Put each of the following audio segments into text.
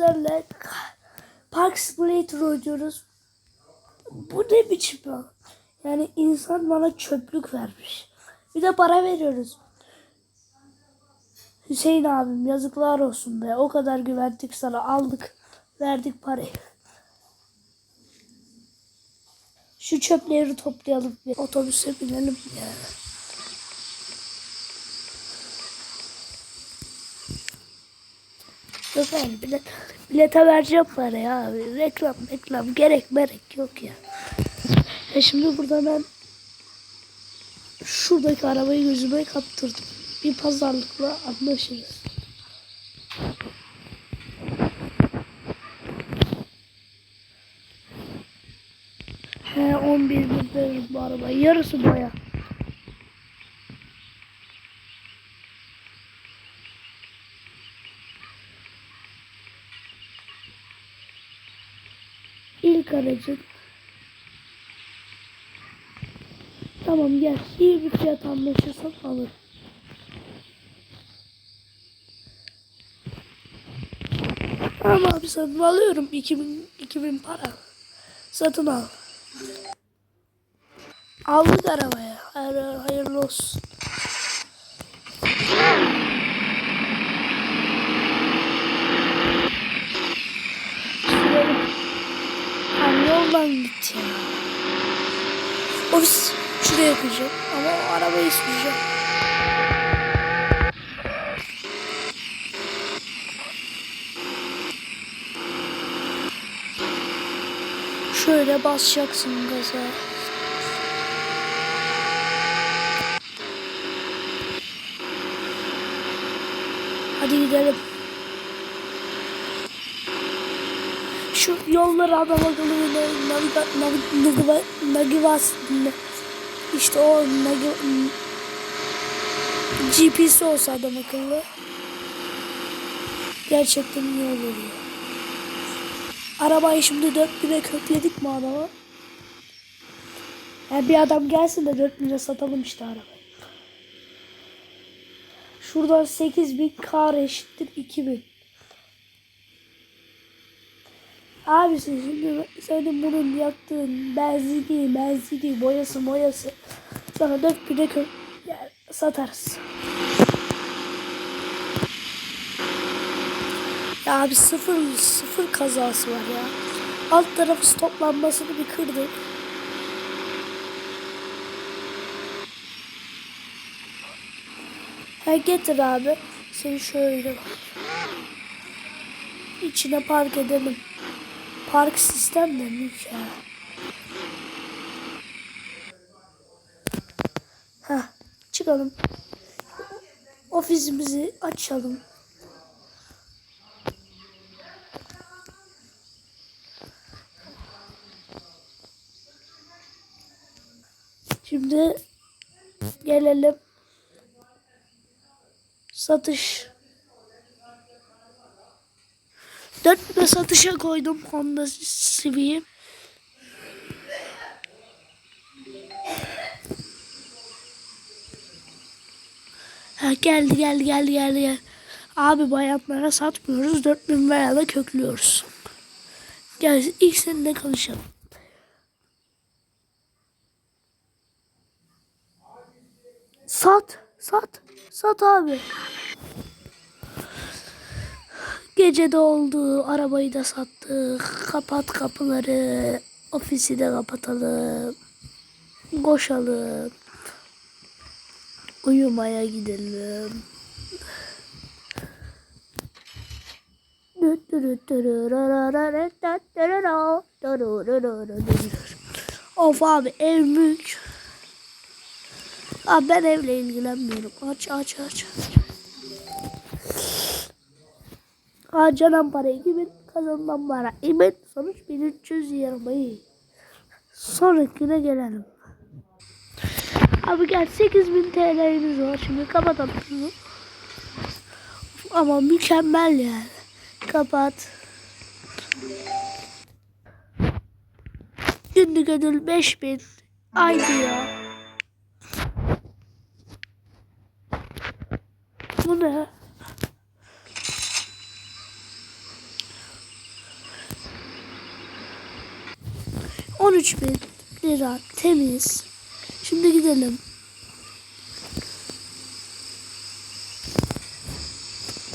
sizlerle Park Simulator oynuyoruz. Bu ne biçim ya? Yani insan bana çöplük vermiş. Bir de para veriyoruz. Hüseyin abim yazıklar olsun be. O kadar güvendik sana aldık. Verdik parayı. Şu çöpleri toplayalım bir otobüse binelim ya. Abi bilet, bilete vereceğim parayı abi. Reklam reklam gerek merek yok ya. E şimdi burada ben şuradaki arabayı gözüme kaptırdım. Bir pazarlıkla anlaşırız. He 11 bin veririm bu arabayı. Yarısı boya. İlk aracın. Tamam gel. İyi bir fiyat anlaşırsan alırım. Tamam abi satın alıyorum. 2000, 2000 para. Satın al. Aldık arabaya. Hayır, hayırlı olsun. Sürelim. Abi yoldan git ya. Ofis şuraya koyacağım. Ama o arabayı süreceğim. Şöyle basacaksın gaza. Hadi gidelim. Şu yolları adam akıllı naviga, naviga, nagivas işte o nagi, GPS olsa adam akıllı gerçekten iyi olur ya. Arabayı şimdi 4000'e kökledik mi adama? Yani bir adam gelsin de 4000'e satalım işte arabayı. Şuradan 8000 kar eşittir 2000. Abi sen şimdi senin bunun yaptığın benzini, benzini, boyası, boyası sana 4000'e kö yani satarız. Ya abi sıfır sıfır kazası var ya. Alt tarafı stoplanmasını bir kırdık. Ha getir abi. Seni şöyle. İçine park edelim. Park sistem de büyük ya. Ha çıkalım. Ofisimizi açalım. Şimdi gelelim satış. Dört de satışa koydum Honda Civic'i. Ha, geldi geldi geldi geldi geldi. Abi bayanlara satmıyoruz. 4000 veya da köklüyoruz. Gel ilk seninle konuşalım. Sat, sat, sat abi. Gece de oldu, arabayı da sattık. Kapat kapıları, ofisi de kapatalım. Koşalım. Uyumaya gidelim. Of abi ev mülk. Abi ben evle ilgilenmiyorum. Aç aç aç. Harcanan para 2000 kazanılan para 2000 sonuç 1320 Sonrakine gelelim. Abi gel 8000 TL'miz var şimdi kapatalım bunu. Ama mükemmel yani. Kapat. Günlük ödül 5000. Aydı ya. Bu ne? 13 bin lira temiz. Şimdi gidelim.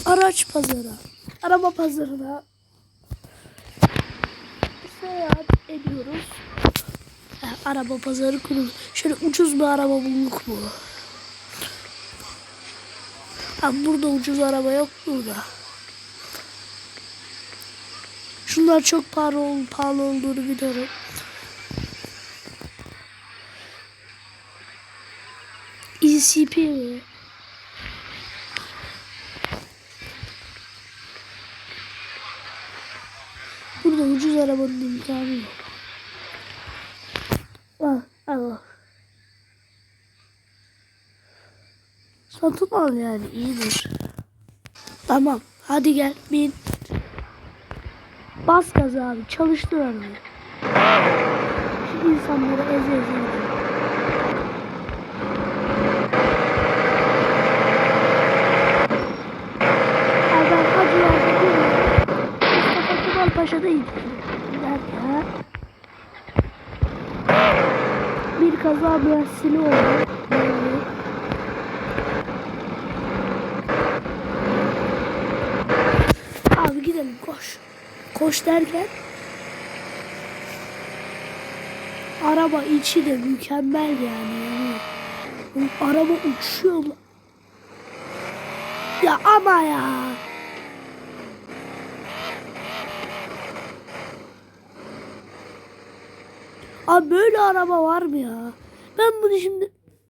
Araç pazarı. Araba pazarına seyahat ediyoruz. Ha, araba pazarı kurulu. Şöyle ucuz bir araba bulduk mu? Ha, burada ucuz araba yok burada. Şunlar çok pahalı, pahalı olduğunu biliyorum. ECP mi? Burada ucuz arabanın imkanı yok. Ah, Allah. Satın al yani iyidir. Tamam hadi gel bin. Bas gazı abi çalıştır arabayı. Şu insanları eze eze. Abi ben Hacılar'da gidiyorum. Paşa'da gidiyorum. Derken bir kaza müessili oldu. Abi gidelim koş. Koş derken araba içi de mükemmel yani. yani. Araba uçuyor. Ya ama ya. Abi böyle araba var mı ya? Ben bunu şimdi